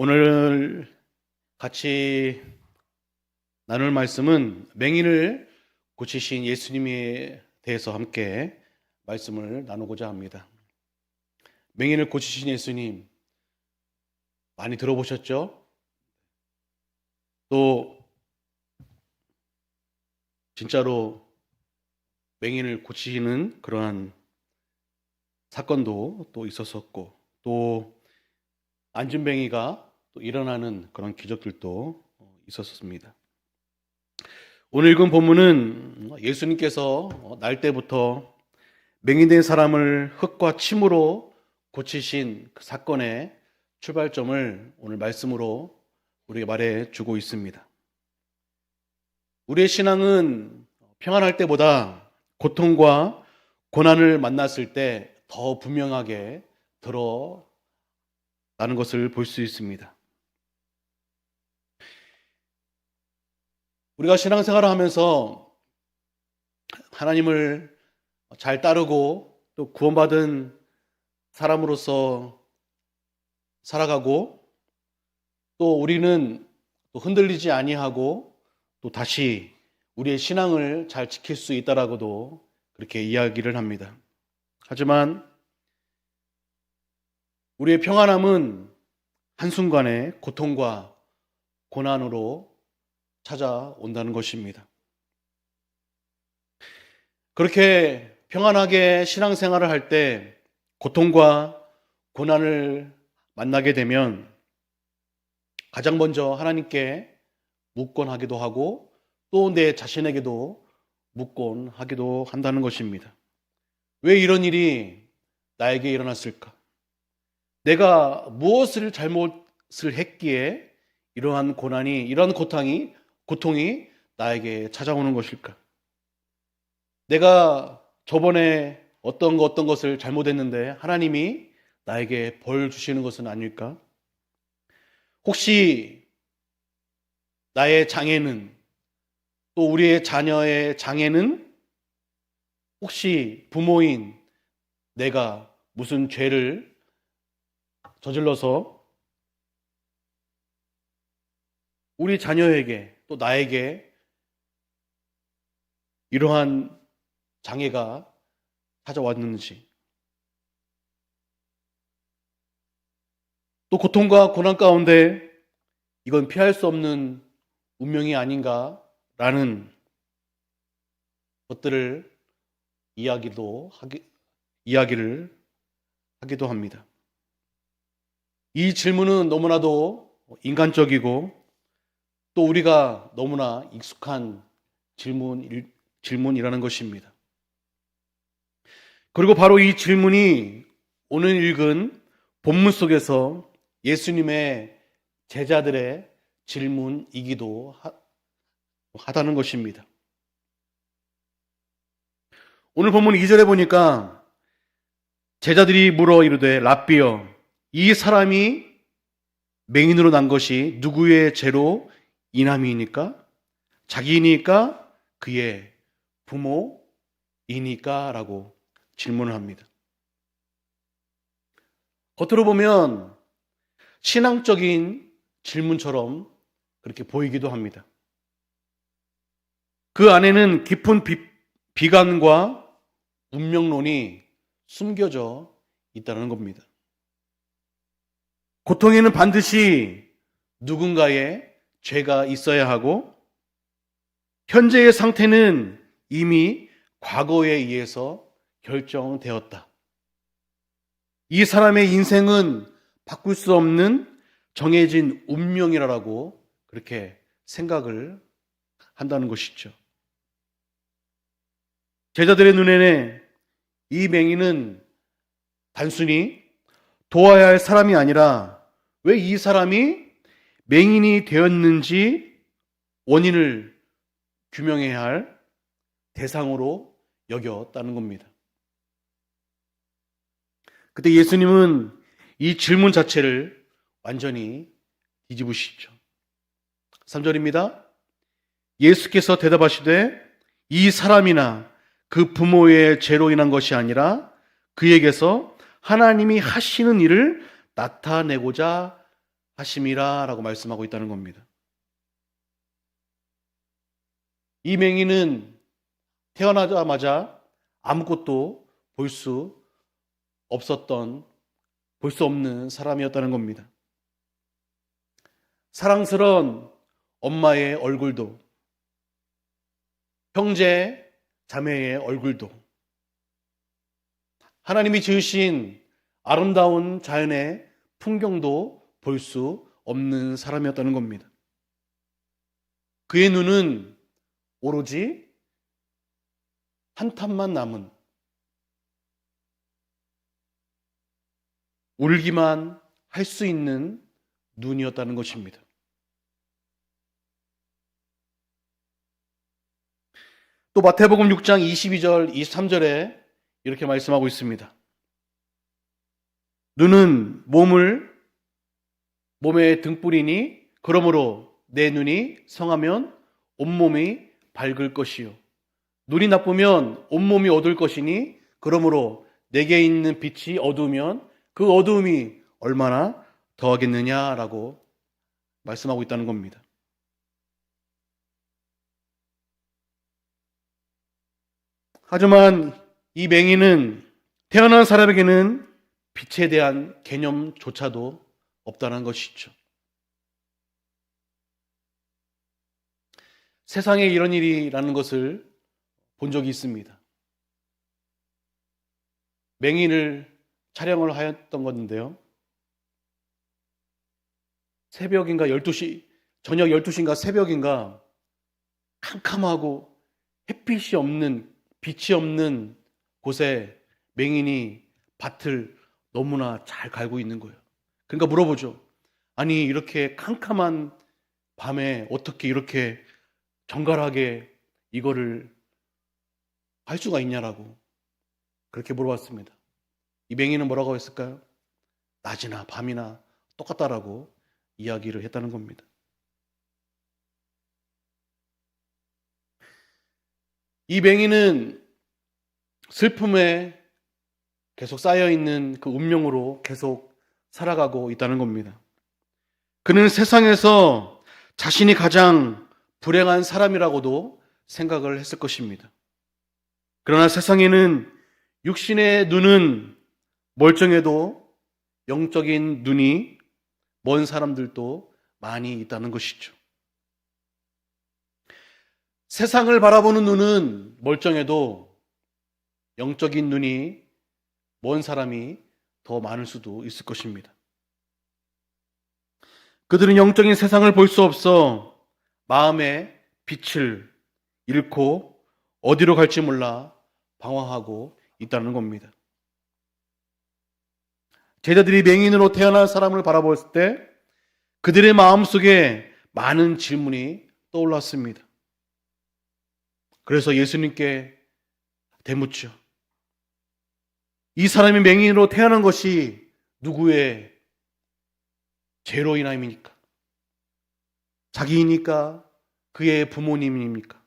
오늘 같이 나눌 말씀은 맹인을 고치신 예수님에 대해서 함께 말씀을 나누고자 합니다. 맹인을 고치신 예수님 많이 들어보셨죠? 또 진짜로 맹인을 고치시는 그러한 사건도 또 있었었고 또 안진뱅이가 또 일어나는 그런 기적들도 있었습니다. 오늘 읽은 본문은 예수님께서 날 때부터 맹인된 사람을 흙과 침으로 고치신 그 사건의 출발점을 오늘 말씀으로 우리에게 말해 주고 있습니다. 우리의 신앙은 평안할 때보다 고통과 고난을 만났을 때 더 분명하게 드러나는 것을 볼 수 있습니다. 우리가 신앙생활을 하면서 하나님을 잘 따르고 또 구원받은 사람으로서 살아가고 또 우리는 또 흔들리지 아니하고 또 다시 우리의 신앙을 잘 지킬 수 있다라고도 그렇게 이야기를 합니다. 하지만 우리의 평안함은 한순간에 고통과 고난으로 찾아온다는 것입니다. 그렇게 평안하게 신앙생활을 할 때 고통과 고난을 만나게 되면 가장 먼저 하나님께 묻곤 하기도 하고 또 내 자신에게도 묻곤 하기도 한다는 것입니다. 왜 이런 일이 나에게 일어났을까? 내가 무엇을 잘못을 했기에 이러한 고난이, 이러한 고통이, 고통이 나에게 찾아오는 것일까? 내가 저번에 어떤 것, 어떤 것을 잘못했는데 하나님이 나에게 벌 주시는 것은 아닐까? 혹시 나의 장애는 또 우리의 자녀의 장애는 혹시 부모인 내가 무슨 죄를 저질러서 우리 자녀에게 또 나에게 이러한 장애가 찾아왔는지 또 고통과 고난 가운데 이건 피할 수 없는 운명이 아닌가라는 것들을 이야기도 하기, 이야기를 하기도 합니다. 이 질문은 너무나도 인간적이고 또 우리가 너무나 익숙한 질문, 질문이라는 것입니다. 그리고 바로 이 질문이 오늘 읽은 본문 속에서 예수님의 제자들의 질문이기도 하다는 것입니다. 오늘 본문 2절에 보니까 제자들이 물어 이르되 랍비여 이 사람이 맹인으로 난 것이 누구의 죄로 인함이니까 자기니까 그의 부모이니까 라고 질문을 합니다. 겉으로 보면 신앙적인 질문처럼 그렇게 보이기도 합니다. 그 안에는 깊은 비, 비관과 운명론이 숨겨져 있다는 겁니다. 고통에는 반드시 누군가의 죄가 있어야 하고 현재의 상태는 이미 과거에 의해서 결정되었다. 이 사람의 인생은 바꿀 수 없는 정해진 운명이라고 그렇게 생각을 한다는 것이죠. 제자들의 눈에는 이 맹인은 단순히 도와야 할 사람이 아니라 왜 이 사람이 맹인이 되었는지 원인을 규명해야 할 대상으로 여겼다는 겁니다. 그때 예수님은 이 질문 자체를 완전히 뒤집으시죠. 3절입니다. 예수께서 대답하시되 이 사람이나 그 부모의 죄로 인한 것이 아니라 그에게서 하나님이 하시는 일을 나타내고자 하심이라 라고 말씀하고 있다는 겁니다. 이 맹인은 태어나자마자 아무것도 볼 수 없었던 볼 수 없는 사람이었다는 겁니다. 사랑스러운 엄마의 얼굴도 형제 자매의 얼굴도 하나님이 지으신 아름다운 자연의 풍경도 볼 수 없는 사람이었다는 겁니다. 그의 눈은 오로지 한 탑만 남은 울기만 할 수 있는 눈이었다는 것입니다. 또 마태복음 6장 22절, 23절에 이렇게 말씀하고 있습니다. 눈은 몸을 몸의 등불이니 그러므로 내 눈이 성하면 온몸이 밝을 것이요 눈이 나쁘면 온몸이 어두울 것이니 그러므로 내게 있는 빛이 어두우면 그 어두움이 얼마나 더하겠느냐라고 말씀하고 있다는 겁니다. 하지만 이 맹인은 태어난 사람에게는 빛에 대한 개념조차도 없다는 것이죠. 세상에 이런 일이라는 것을 본 적이 있습니다. 맹인을 촬영을 하였던 건데요. 새벽인가 12시, 저녁 12시인가 새벽인가 캄캄하고 햇빛이 없는, 빛이 없는 곳에 맹인이 밭을 너무나 잘 갈고 있는 거예요. 그러니까 물어보죠. 아니, 이렇게 캄캄한 밤에 어떻게 이렇게 정갈하게 이거를 할 수가 있냐라고 그렇게 물어봤습니다. 이 맹인은 뭐라고 했을까요? 낮이나 밤이나 똑같다라고 이야기를 했다는 겁니다. 이 맹인은 슬픔에 계속 쌓여 있는 그 운명으로 계속 살아가고 있다는 겁니다. 그는 세상에서 자신이 가장 불행한 사람이라고도 생각을 했을 것입니다. 그러나 세상에는 육신의 눈은 멀쩡해도 영적인 눈이 먼 사람들도 많이 있다는 것이죠. 세상을 바라보는 눈은 멀쩡해도 영적인 눈이 먼 사람이 더 많을 수도 있을 것입니다. 그들은 영적인 세상을 볼 수 없어 마음의 빛을 잃고 어디로 갈지 몰라 방황하고 있다는 겁니다. 제자들이 맹인으로 태어난 사람을 바라보았을 때 그들의 마음속에 많은 질문이 떠올랐습니다. 그래서 예수님께 대묻죠. 이 사람이 맹인으로 태어난 것이 누구의 죄로 인함입니까? 자기이니까 그의 부모님입니까?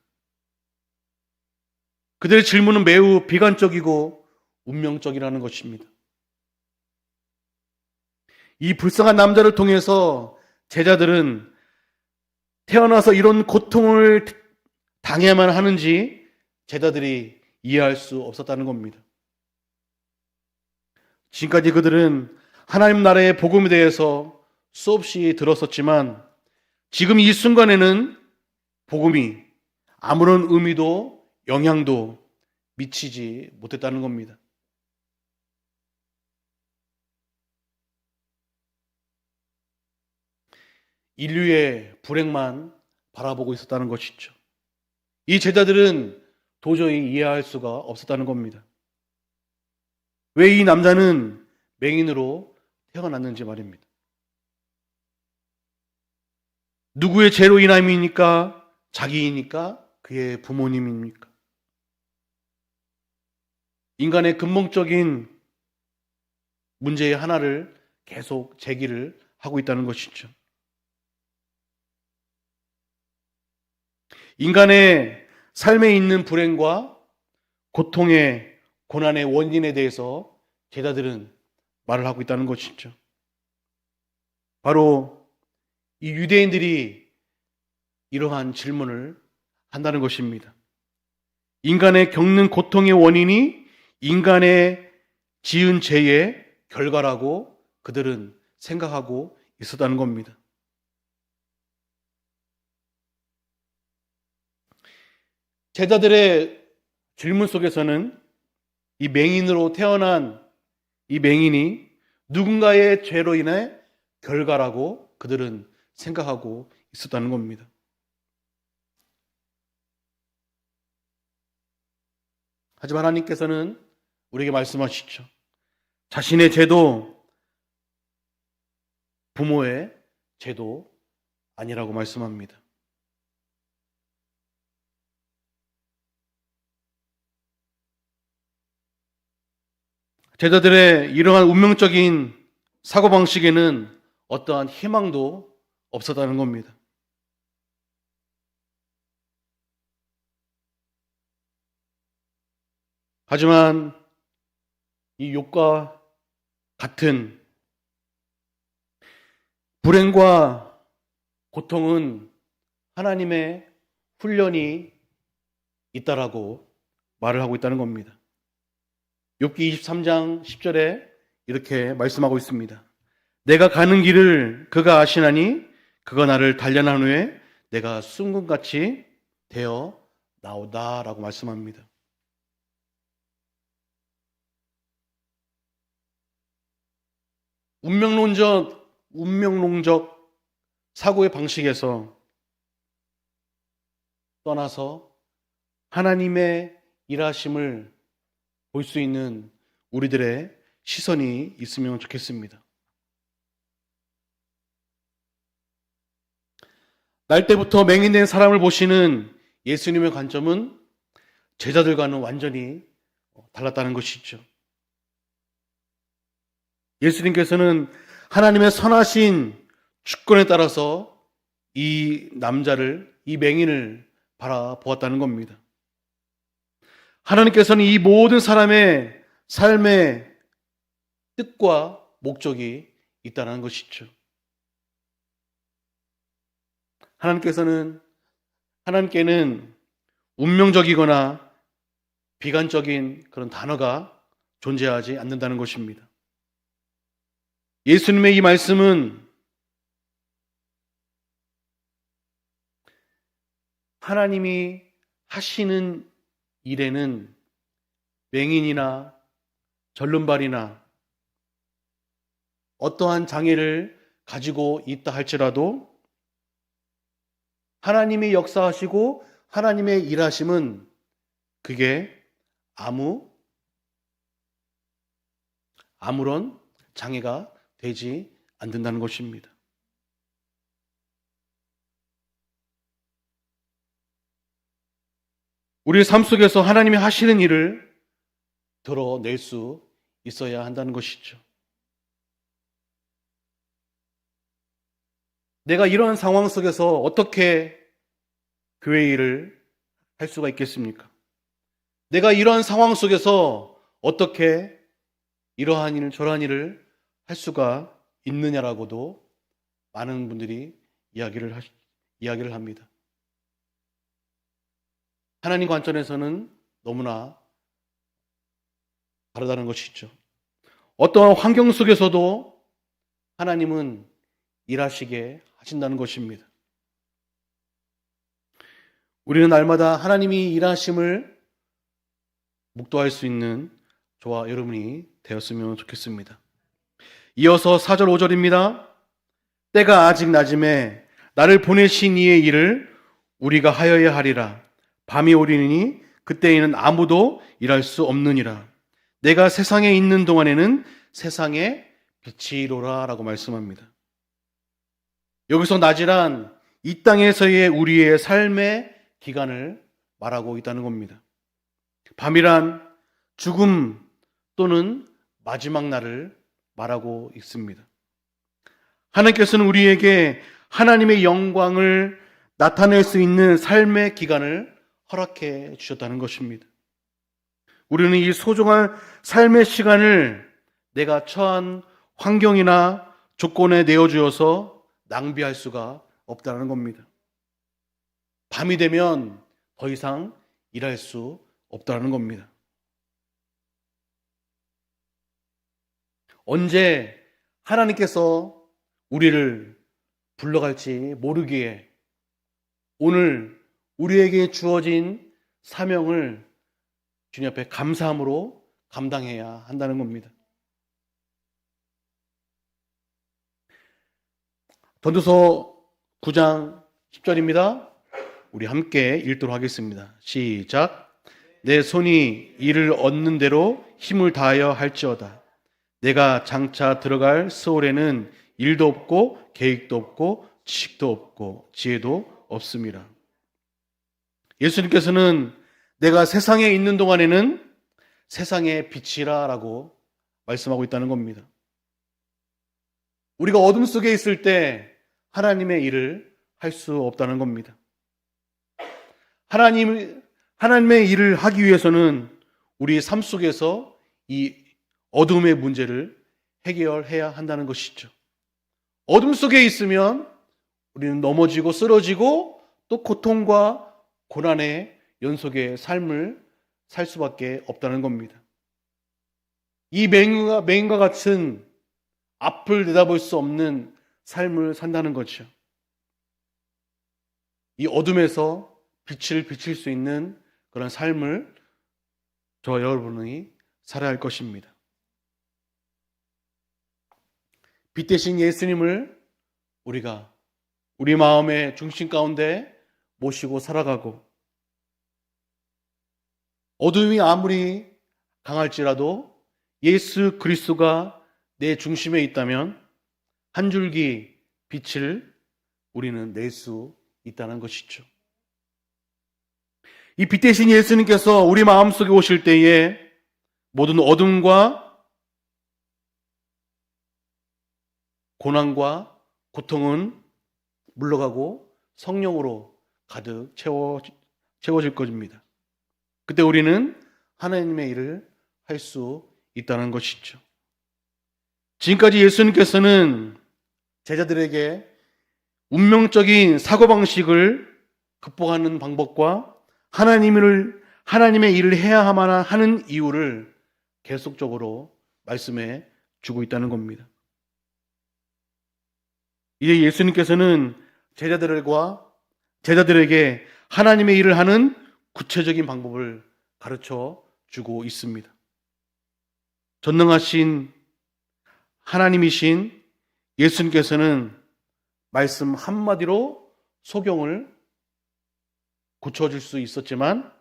그들의 질문은 매우 비관적이고 운명적이라는 것입니다. 이 불쌍한 남자를 통해서 제자들은 태어나서 이런 고통을 당해야만 하는지 제자들이 이해할 수 없었다는 겁니다. 지금까지 그들은 하나님 나라의 복음에 대해서 수없이 들었었지만 지금 이 순간에는 복음이 아무런 의미도 영향도 미치지 못했다는 겁니다. 인류의 불행만 바라보고 있었다는 것이죠. 이 제자들은 도저히 이해할 수가 없었다는 겁니다. 왜 이 남자는 맹인으로 태어났는지 말입니다. 누구의 죄로 인함입니까? 자기이니까? 그의 부모님입니까? 인간의 근본적인 문제의 하나를 계속 제기를 하고 있다는 것이죠. 인간의 삶에 있는 불행과 고통의 고난의 원인에 대해서 제자들은 말을 하고 있다는 것이죠. 바로 이 유대인들이 이러한 질문을 한다는 것입니다. 인간의 겪는 고통의 원인이 인간의 지은 죄의 결과라고 그들은 생각하고 있었다는 겁니다. 제자들의 질문 속에서는 이 맹인으로 태어난 이 맹인이 누군가의 죄로 인해 결과라고 그들은 생각하고 있었다는 겁니다. 하지만 하나님께서는 우리에게 말씀하시죠. 자신의 죄도 부모의 죄도 아니라고 말씀합니다. 제자들의 이러한 운명적인 사고방식에는 어떠한 희망도 없었다는 겁니다. 하지만 이 욕과 같은 불행과 고통은 하나님의 훈련이 있다라고 말을 하고 있다는 겁니다. 욥기 23장 10절에 이렇게 말씀하고 있습니다. 내가 가는 길을 그가 아시나니 그가 나를 단련한 후에 내가 순금같이 되어 나오다라고 말씀합니다. 운명론적 운명론적 사고의 방식에서 떠나서 하나님의 일하심을 볼 수 있는 우리들의 시선이 있으면 좋겠습니다. 날 때부터 맹인된 사람을 보시는 예수님의 관점은 제자들과는 완전히 달랐다는 것이죠. 예수님께서는 하나님의 선하신 주권에 따라서 이 남자를, 이 맹인을 바라보았다는 겁니다. 하나님께서는 이 모든 사람의 삶의 뜻과 목적이 있다는 것이죠. 하나님께서는 하나님께는 운명적이거나 비관적인 그런 단어가 존재하지 않는다는 것입니다. 예수님의 이 말씀은 하나님이 하시는 일에는 맹인이나 절름발이나 어떠한 장애를 가지고 있다 할지라도 하나님이 역사하시고 하나님의 일하심은 그게 아무 아무런 장애가 되지 않는다는 것입니다. 우리의 삶 속에서 하나님이 하시는 일을 드러낼 수 있어야 한다는 것이죠. 내가 이런 상황 속에서 어떻게 교회 일을 할 수가 있겠습니까? 내가 이런 상황 속에서 어떻게 이러한 일, 저러한 일을 할 수가 있느냐라고도 많은 분들이 이야기를, 하, 이야기를 합니다. 하나님 관점에서는 너무나 다르다는 것이죠. 어떠한 환경 속에서도 하나님은 일하시게 하신다는 것입니다. 우리는 날마다 하나님이 일하심을 묵도할 수 있는 저와 여러분이 되었으면 좋겠습니다. 이어서 4절 5절입니다. 때가 아직 낮음에 나를 보내신 이의 일을 우리가 하여야 하리라. 밤이 오리니 그때에는 아무도 일할 수 없느니라. 내가 세상에 있는 동안에는 세상의 빛이로라 라고 말씀합니다. 여기서 낮이란 이 땅에서의 우리의 삶의 기간을 말하고 있다는 겁니다. 밤이란 죽음 또는 마지막 날을 말하고 있습니다. 하나님께서는 우리에게 하나님의 영광을 나타낼 수 있는 삶의 기간을 허락해 주셨다는 것입니다. 우리는 이 소중한 삶의 시간을 내가 처한 환경이나 조건에 내어주어서 낭비할 수가 없다는 겁니다. 밤이 되면 더 이상 일할 수 없다는 겁니다. 언제 하나님께서 우리를 불러갈지 모르기에 오늘 우리에게 주어진 사명을 주님 앞에 감사함으로 감당해야 한다는 겁니다. 전도서 9장 10절입니다. 우리 함께 읽도록 하겠습니다. 시작. 내 손이 이를 얻는 대로 힘을 다하여 할지어다. 내가 장차 들어갈 스올에는 일도 없고 계획도 없고 지식도 없고 지혜도 없습니다. 예수님께서는 내가 세상에 있는 동안에는 세상의 빛이라 라고 말씀하고 있다는 겁니다. 우리가 어둠 속에 있을 때 하나님의 일을 할 수 없다는 겁니다. 하나님, 하나님의 일을 하기 위해서는 우리 삶 속에서 이 어둠의 문제를 해결해야 한다는 것이죠. 어둠 속에 있으면 우리는 넘어지고 쓰러지고 또 고통과 고난의 연속의 삶을 살 수밖에 없다는 겁니다. 이 맹인과, 맹인과 같은 앞을 내다볼 수 없는 삶을 산다는 거죠. 이 어둠에서 빛을 비칠 수 있는 그런 삶을 저 여러분이 살아야 할 것입니다. 빛 대신 예수님을 우리가 우리 마음의 중심 가운데 모시고 살아가고 어둠이 아무리 강할지라도 예수 그리스도가 내 중심에 있다면 한 줄기 빛을 우리는 낼 수 있다는 것이죠. 이 빛 대신 예수님께서 우리 마음속에 오실 때에 모든 어둠과 고난과 고통은 물러가고 성령으로 가득 채워, 채워질 것입니다. 그때 우리는 하나님의 일을 할 수 있다는 것이죠. 지금까지 예수님께서는 제자들에게 운명적인 사고방식을 극복하는 방법과 하나님을, 하나님의 일을 해야 하는 이유를 계속적으로 말씀해 주고 있다는 겁니다. 이제 예수님께서는 제자들과 제자들에게 하나님의 일을 하는 구체적인 방법을 가르쳐 주고 있습니다. 전능하신 하나님이신 예수님께서는 말씀 한마디로 소경을 고쳐줄 수 있었지만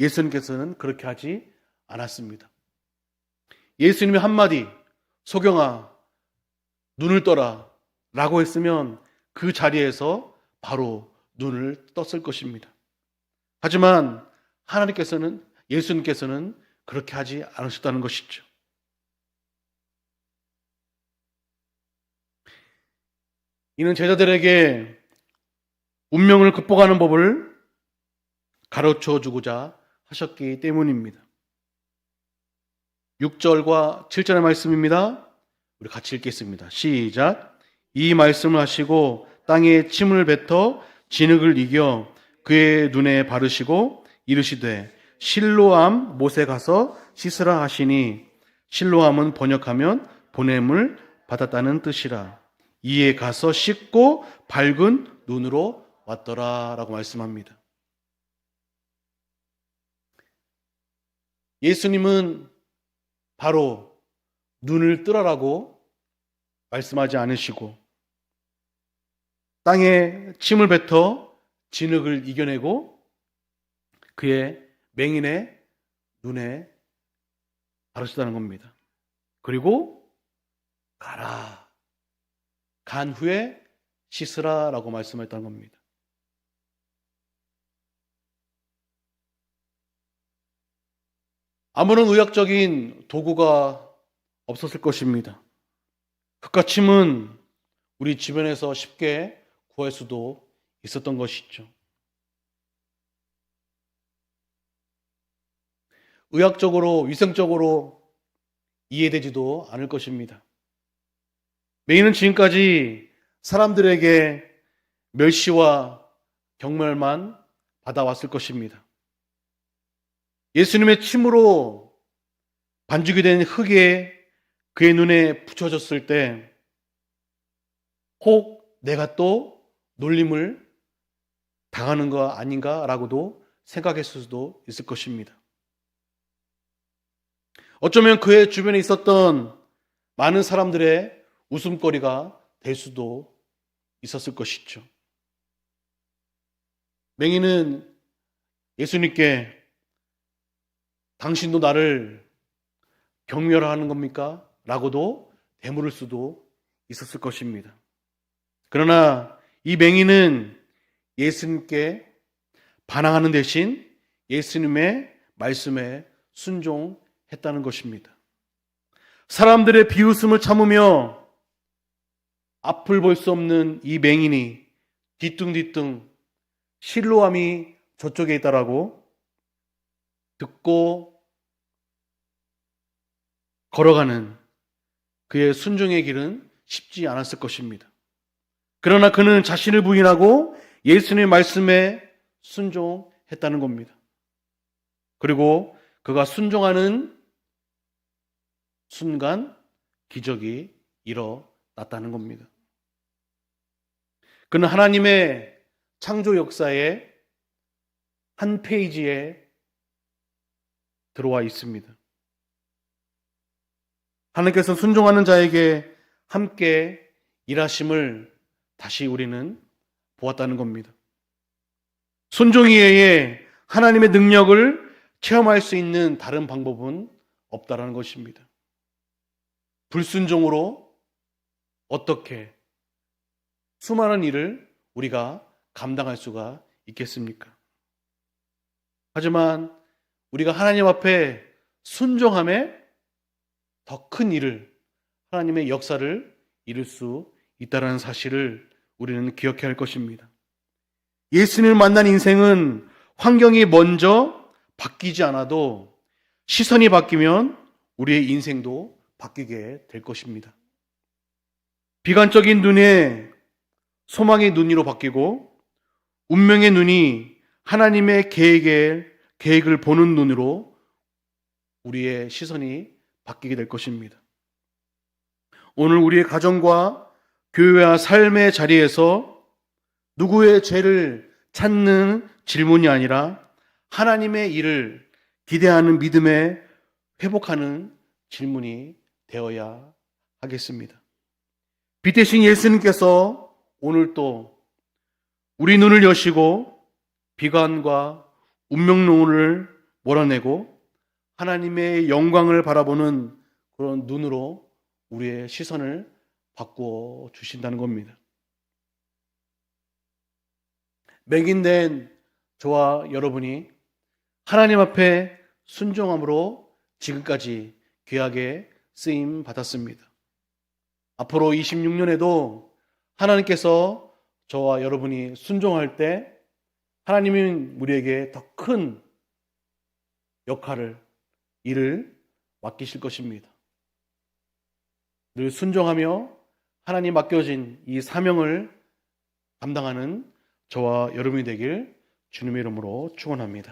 예수님께서는 그렇게 하지 않았습니다. 예수님의 한마디, 소경아, 눈을 떠라 라고 했으면 그 자리에서 바로 눈을 떴을 것입니다. 하지만 하나님께서는, 예수님께서는 그렇게 하지 않으셨다는 것이죠. 이는 제자들에게 운명을 극복하는 법을 가르쳐 주고자 하셨기 때문입니다. 6절과 7절의 말씀입니다. 우리 같이 읽겠습니다. 시작. 이 말씀을 하시고 땅에 침을 뱉어 진흙을 이겨 그의 눈에 바르시고 이르시되 실로암 못에 가서 씻으라 하시니 실로암은 번역하면 보냄을 받았다는 뜻이라. 이에 가서 씻고 밝은 눈으로 왔더라 라고 말씀합니다. 예수님은 바로 눈을 뜨라라고 말씀하지 않으시고 땅에 침을 뱉어 진흙을 이겨내고 그의 맹인의 눈에 바르시다는 겁니다. 그리고 가라. 간 후에 씻으라 라고 말씀했다는 겁니다. 아무런 의학적인 도구가 없었을 것입니다. 흙과 침은 우리 주변에서 쉽게 구할 수도 있었던 것이죠. 의학적으로, 위생적으로 이해되지도 않을 것입니다. 메인은 지금까지 사람들에게 멸시와 경멸만 받아왔을 것입니다. 예수님의 침으로 반죽이 된 흙에 그의 눈에 붙여졌을 때, 혹 내가 또 놀림을 당하는 거 아닌가라고도 생각했을 수도 있을 것입니다. 어쩌면 그의 주변에 있었던 많은 사람들의 웃음거리가 될 수도 있었을 것이죠. 맹인은 예수님께 당신도 나를 경멸하는 겁니까? 라고도 되물을 수도 있었을 것입니다. 그러나 이 맹인은 예수님께 반항하는 대신 예수님의 말씀에 순종했다는 것입니다. 사람들의 비웃음을 참으며 앞을 볼 수 없는 이 맹인이 뒤뚱뒤뚱 실로함이 저쪽에 있다라고 듣고 걸어가는 그의 순종의 길은 쉽지 않았을 것입니다. 그러나 그는 자신을 부인하고 예수님의 말씀에 순종했다는 겁니다. 그리고 그가 순종하는 순간 기적이 일어났다는 겁니다. 그는 하나님의 창조 역사의 한 페이지에 들어와 있습니다. 하나님께서 순종하는 자에게 함께 일하심을 다시 우리는 보았다는 겁니다. 순종이 외에 하나님의 능력을 체험할 수 있는 다른 방법은 없다라는 것입니다. 불순종으로 어떻게 수많은 일을 우리가 감당할 수가 있겠습니까? 하지만 우리가 하나님 앞에 순종함에 더 큰 일을 하나님의 역사를 이룰 수 있다는 사실을 우리는 기억해야 할 것입니다. 예수님을 만난 인생은 환경이 먼저 바뀌지 않아도 시선이 바뀌면 우리의 인생도 바뀌게 될 것입니다. 비관적인 눈에 소망의 눈으로 바뀌고 운명의 눈이 하나님의 계획을, 계획을 보는 눈으로 우리의 시선이 바뀌게 될 것입니다. 오늘 우리의 가정과 교회와 삶의 자리에서 누구의 죄를 찾는 질문이 아니라 하나님의 일을 기대하는 믿음에 회복하는 질문이 되어야 하겠습니다. 빛 대신 예수님께서 오늘 또 우리 눈을 여시고 비관과 운명론을 몰아내고 하나님의 영광을 바라보는 그런 눈으로 우리의 시선을 바꾸어 주신다는 겁니다. 맹인된 저와 여러분이 하나님 앞에 순종함으로 지금까지 귀하게 쓰임 받았습니다. 앞으로 26년에도 하나님께서 저와 여러분이 순종할 때 하나님은 우리에게 더 큰 역할을 일을 맡기실 것입니다. 늘 순종하며 하나님 맡겨진 이 사명을 감당하는 저와 여러분이 되길 주님의 이름으로 축원합니다.